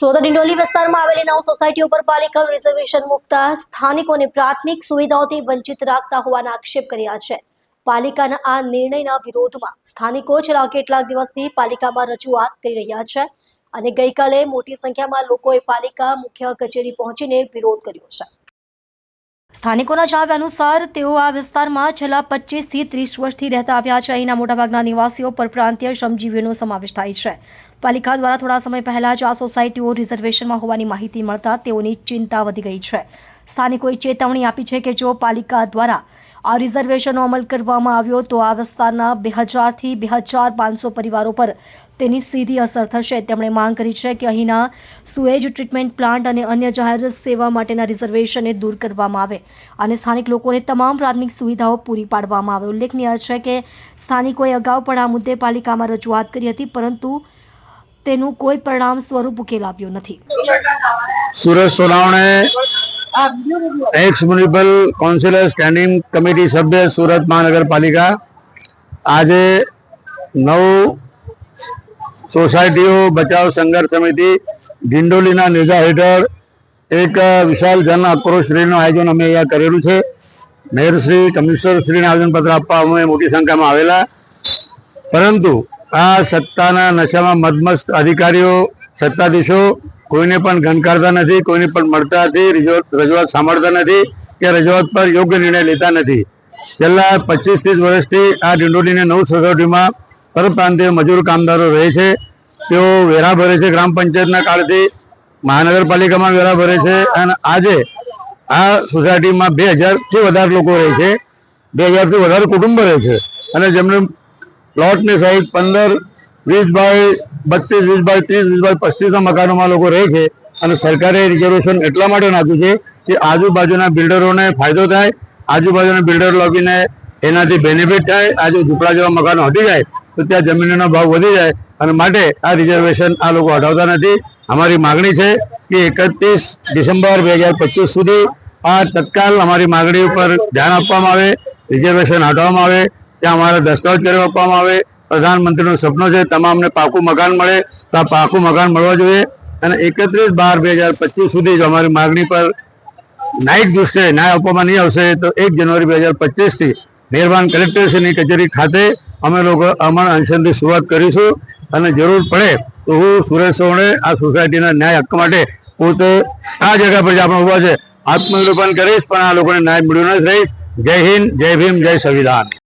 સુરત ડિંડોલી વિસ્તારમાં આવેલી નવ સોસાયટીઓ ઉપર પાલિકાનું રિઝર્વેશન મુકતા સ્થાનિકોને પ્રાથમિક સુવિધાઓથી વંચિત રાખતા હોવાના આક્ષેપ કર્યા છે. પાલિકાના આ નિર્ણયના વિરોધમાં સ્થાનિકો છેલ્લા કેટલાક દિવસથી પાલિકામાં રજૂઆત કરી રહ્યા છે અને ગઈકાલે મોટી સંખ્યામાં લોકોએ પાલિકા મુખ્ય કચેરી પહોંચીને વિરોધ કર્યો છે. સ્થાનિકોના જણાવ્યા અનુસાર, તેઓ આ વિસ્તારમાં છેલ્લા પચીસથી ત્રીસ વર્ષથી રહેતા આવ્યા છે. અહીંના મોટાભાગના નિવાસીઓ પરપ્રાંતીય શ્રમજીવીઓનો સમાવેશ થાય છે. પાલિકા દ્વારા થોડા સમય પહેલા જ આ સોસાયટીઓ રિઝર્વેશનમાં હોવાની માહિતી મળતા તેઓની ચિંતા વધી ગઈ છે. સ્થાનિકોએ ચેતવણી આપી છે કે જો પાલિકા દ્વારા આ રિઝર્વેશનનો અમલ કરવામાં આવ્યો તો આ વિસ્તારના બે હજારથી બે હજાર પાંચસો પરિવારો પર તેની સીધી અસર થશે. તેમણે માંગ કરી છે કે અહીંના સુએજ ટ્રીટમેન્ટ પ્લાન્ટ અને અન્ય જાહેર સેવા માટેના રિઝર્વેશનને દૂર કરવામાં આવે અને સ્થાનિક લોકોને તમામ પ્રાથમિક સુવિધાઓ પૂરી પાડવામાં આવે. ઉલ્લેખનીય છે કે સ્થાનિકોએ અગાઉ પણ આ મુદ્દે પાલિકામાં રજૂઆત કરી હતી, પરંતુ તેનું કોઈ પરિણામ સ્વરૂપ ઉકેલ આવ્યો નથી. Suresh Sonawane ex municipal councillor standing committee સભ્ય સુરત મહાનગરપાલિકા આજે નવ સોસાયટીઓ બચાવ સંઘર્ષ સમિતિ ગિંડોલીના નેજા હેઠળ એક વિશાલ જન આક્રોશ રેલીનું આયોજન અમે અહીંયા કરેલું છે. મેયરશ્રી કમિશનરશ્રીને આવેદનપત્ર આપવા અમે મોટી સંખ્યામાં આવેલા. પરંતુ આ સત્તાના નશામાં મદમસ્ત અધિકારીઓ, સત્તાધીશો કોઈને પણ ગણકારતા નથી, કોઈને પણ મળતા નથી રજૂઆત સાંભળતા નથી કે રજૂઆત પર યોગ્ય નિર્ણય લેતા નથી. છેલ્લા પચીસ ત્રીસ વર્ષથી આ ડિંડોડીની નવ સોસાયટીમાં પરપ્રાંતીય મજૂર કામદારો રહે છે. તેઓ વેરા ભરે છે ગ્રામ પંચાયતના કાળથી, મહાનગરપાલિકામાં વેરા ભરે છે અને આજે આ સોસાયટીમાં બે હજારથી વધારે લોકો રહે છે. બે હજારથી વધારે કુટુંબ રહે છે. અને જેમને પ્લોટની સાઈઝ પંદર વીસ બાય બત્રીસ વીસ બાય ત્રીસ વીસ બાય પસ્તીસના મકાનોમાં લોકો રહે છે અને સરકારે રિઝર્વેશન એટલા માટે નાખ્યું છે કે આજુબાજુના બિલ્ડરોને ફાયદો થાય, આજુબાજુના બિલ્ડર લોબીને એનાથી બેનિફિટ થાય, આજે ઝૂંપડા જેવા મકાનો હટી જાય, તો ત્યાં જમીનનો ભાવ વધી જાય અને માટે આ રિઝર્વેશન આ લોકો હટાવતા નથી. અમારી માગણી છે કે એકત્રીસ ડિસેમ્બર બે હજાર પચીસ સુધી આ તત્કાલ અમારી માગણી ઉપર ધ્યાન આપવામાં આવે રિઝર્વેશન હટાવવામાં આવે, ત્યાં અમારા દસ્તાવેજ કરી આપવામાં આવે પ્રધાનમંત્રીનું સપનું છે, તમામને પાકું મકાન મળે તો આ પાકું મકાન મળવા જોઈએ. અને એકત્રીસ બાર બે હજાર પચીસ સુધી જો અમારી માગણી પર ન્યાયિક દૃષ્ટિએ ન્યાય આપવામાં નહીં આવશે, તો એક જાન્યુઆરી બે હજાર પચીસથી મહેરબાન કલેક્ટરશ્રીની કચેરી ખાતે અમે લોકો અમણ અનશનથી શરૂઆત કરીશું. અને જરૂર પડે તો હું સુરેશ સોણે આ સોસાયટીના ન્યાય હક માટે પોતે આ જગ્યા પર આપણે ઊભા છે. આત્મનિરૂપણ કરીશ, પણ આ લોકોને ન્યાય મળ્યો નથી રહીશ. જય હિન્દ, જય ભીમ, જય સંવિધાન.